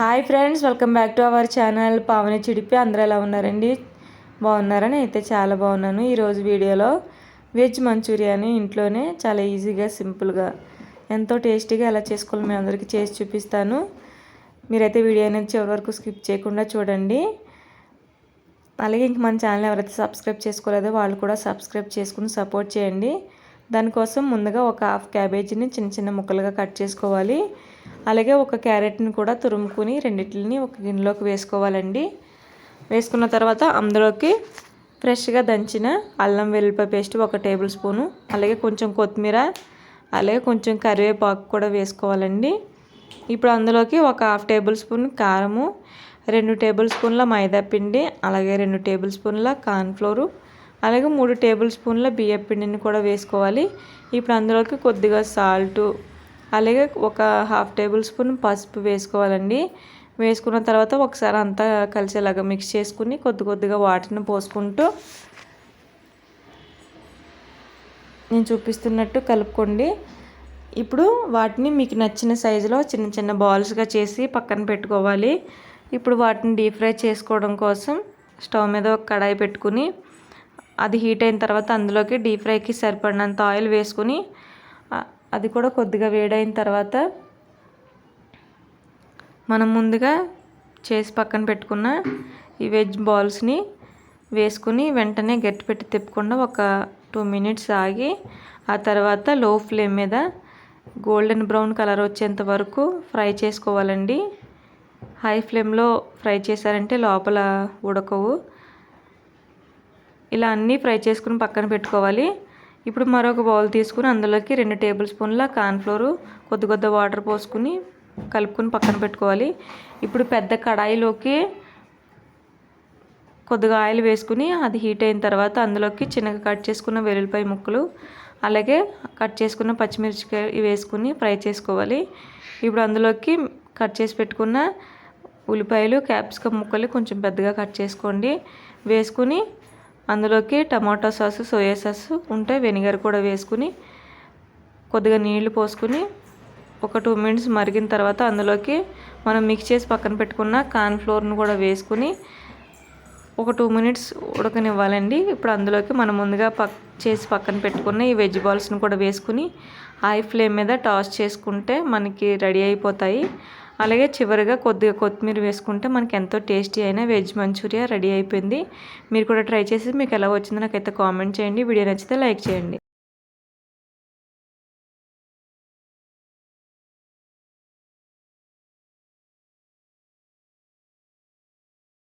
Hi friends welcome back to our channel. Pavani Chidipi అందరూ ఎలా ఉన్నారండి? బాగున్నారని అయితే చాలా బాగున్నాను. ఈరోజు వీడియోలో వెజ్ మంచూరియాని ఇంట్లోనే చాలా ఈజీగా సింపుల్గా ఎంతో టేస్టీగా ఎలా చేసుకోవాలి మీ అందరికీ చేసి చూపిస్తాను. మీరైతే వీడియో అనేది చివరి వరకు స్కిప్ చేయకుండా చూడండి. అలాగే ఇంక మన ఛానల్ ఎవరైతే సబ్స్క్రైబ్ చేసుకోలేదో వాళ్ళు కూడా సబ్స్క్రైబ్ చేసుకుని సపోర్ట్ చేయండి. దానికోసం ముందుగా ఒక హాఫ్ క్యాబేజీని చిన్న చిన్న ముక్కలుగా కట్ చేసుకోవాలి. అలాగే ఒక క్యారెట్ని కూడా తురుముకుని రెండింటిని ఒక గిన్నెలోకి వేసుకోవాలండి. వేసుకున్న తర్వాత అందులోకి ఫ్రెష్గా దంచిన అల్లం వెల్లిపాయ పేస్ట్ ఒక టేబుల్ స్పూను అలాగే కొంచెం కొత్తిమీర అలాగే కొంచెం కరివేపాకు కూడా వేసుకోవాలండి. ఇప్పుడు అందులోకి ఒక హాఫ్ టేబుల్ స్పూన్ కారము రెండు టేబుల్ స్పూన్ల మైదా పిండి అలాగే రెండు టేబుల్ స్పూన్ల కార్న్ఫ్లోరు అలాగే మూడు టేబుల్ స్పూన్ల బియ్యం పిండిని కూడా వేసుకోవాలి. ఇప్పుడు అందులోకి కొద్దిగా సాల్టు అలాగే ఒక హాఫ్ టేబుల్ స్పూన్ పసుపు వేసుకోవాలండి. వేసుకున్న తర్వాత ఒకసారి అంతా కలిసేలాగా మిక్స్ చేసుకుని కొద్ది కొద్దిగా వాటర్ని పోసుకుంటూ నేను చూపిస్తున్నట్టు కలుపుకోండి. ఇప్పుడు వాటిని మీకు నచ్చిన సైజులో చిన్న చిన్న బాల్స్గా చేసి పక్కన పెట్టుకోవాలి. ఇప్పుడు వాటిని డీప్ ఫ్రై చేసుకోవడం కోసం స్టవ్ మీద ఒక కడాయి పెట్టుకుని అది హీట్ అయిన తర్వాత అందులోకి డీప్ ఫ్రైకి సరిపడినంత ఆయిల్ వేసుకుని అది కూడా కొద్దిగా వేడైన తర్వాత మనం ముందుగా చేసి పక్కన పెట్టుకున్న ఈ వెజ్ బాల్స్ని వేసుకుని వెంటనే గట్టి పెట్టి తిప్పకుండా ఒక టూ మినిట్స్ ఆగి ఆ తర్వాత లో ఫ్లేమ్ మీద గోల్డెన్ బ్రౌన్ కలర్ వచ్చేంత వరకు ఫ్రై చేసుకోవాలండి. హై ఫ్లేమ్లో ఫ్రై చేశారంటే లోపల ఉడకవు. ఇలా అన్నీ ఫ్రై చేసుకుని పక్కన పెట్టుకోవాలి. ఇప్పుడు మరొక బౌల్ తీసుకుని అందులోకి రెండు టేబుల్ స్పూన్ల కార్న్ఫ్లోరు కొద్ది కొద్ది వాటర్ పోసుకుని కలుపుకొని పక్కన పెట్టుకోవాలి. ఇప్పుడు పెద్ద కడాయిలోకి కొద్దిగా ఆయిల్ వేసుకుని అది హీట్ అయిన తర్వాత అందులోకి చిన్నగా కట్ చేసుకున్న వెల్లుల్లిపాయ ముక్కలు అలాగే కట్ చేసుకున్న పచ్చిమిర్చికాయ వేసుకుని ఫ్రై చేసుకోవాలి. ఇప్పుడు అందులోకి కట్ చేసి పెట్టుకున్న ఉల్లిపాయలు క్యాప్సికమ్ ముక్కలు కొంచెం పెద్దగా కట్ చేసుకోండి. వేసుకుని అందులోకి టమాటో సాసు సోయా సాసు ఉంటే వెనిగర్ కూడా వేసుకుని కొద్దిగా నీళ్ళు పోసుకుని ఒక టూ మినిట్స్ మరిగిన తర్వాత అందులోకి మనం మిక్స్ చేసి పక్కన పెట్టుకున్న కార్న్ ఫ్లోర్ను కూడా వేసుకుని ఒక టూ మినిట్స్ ఉడకనివ్వాలండి. ఇప్పుడు అందులోకి మనం ముందుగా పక్ చేసి పక్కన పెట్టుకున్న ఈ వెజ్ బాల్స్ని కూడా వేసుకుని హై ఫ్లేమ్ మీద టాస్ చేసుకుంటే మనకి రెడీ అయిపోతాయి. అలాగే చివరిగా కొద్దిగా కొత్తిమీర వేసుకుంటే మనకి ఎంతో టేస్టీ అయిన వెజ్ మంచూరియా రెడీ అయిపోయింది. మీరు కూడా ట్రై చేసి మీకు ఎలా వచ్చిందో నాకైతే కామెంట్ చేయండి. వీడియో నచ్చితే లైక్ చేయండి.